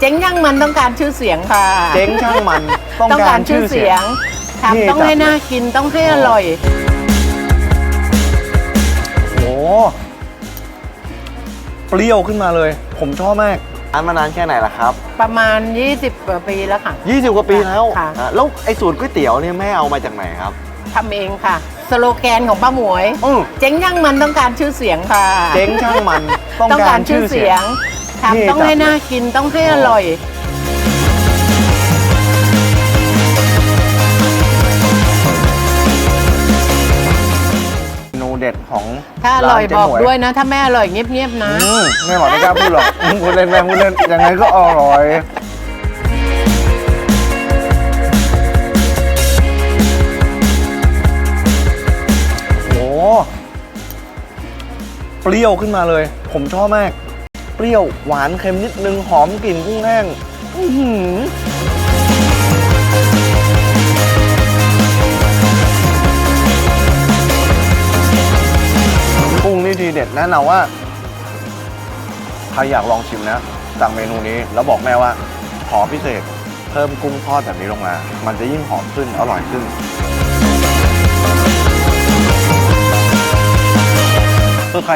เจ๊งยังมันต้องการชื่อเสียงค่ะเจ๊งช่างมันต้องการชื่อเสียงครับนี่ต้องให้จับน่ากินต้องให้อร่อย โอ้เปรี้ยวขึ้นมาเลย ผมชอบมาก ร้านมานานแค่ไหนล่ะครับ ประมาณ 20กว่าปีแล้วค่ะ 20 กว่าปีแล้วค่ะ อะแล้วไอ้สูตรก๋วยเตี๋ยวเนี่ยแม่เอามาจากไหนครับ ทำเองค่ะ สโลแกนของป้าหมวย อือเจ๊งยังมันต้องการชื่อเสียงค่ะเจ๊งช่างมันต้องการชื่อเสียง ครับนี่ต้องให้จับน่ากินต้องให้อร่อย เมนูเด็ดของถ้าอร่อยนเจ๊บอกหมด้วยนะ ถ้าไม่อร่อยเงียบๆนะ อืมไม่หรอกไม่กล้าพูดหรอกอืมพูดเล่นแม่พูดเล่นยังไงก็อร่อย โอ้เปรี้ยวขึ้นมาเลย ผมชอบมาก เปรี้ยวหวานเค็มนิดนึงหอมกลิ่นกุ้งแห้งอื้อหือกุ้งนี่ทีเด็ดแนะนำว่าใครอยากลองชิมนะสั่งเมนูนี้แล้วบอกแม่ว่าขอพิเศษ เพิ่มกุ้งทอดแบบนี้ลงมา มันจะยิ่งหอมขึ้นอร่อยขึ้น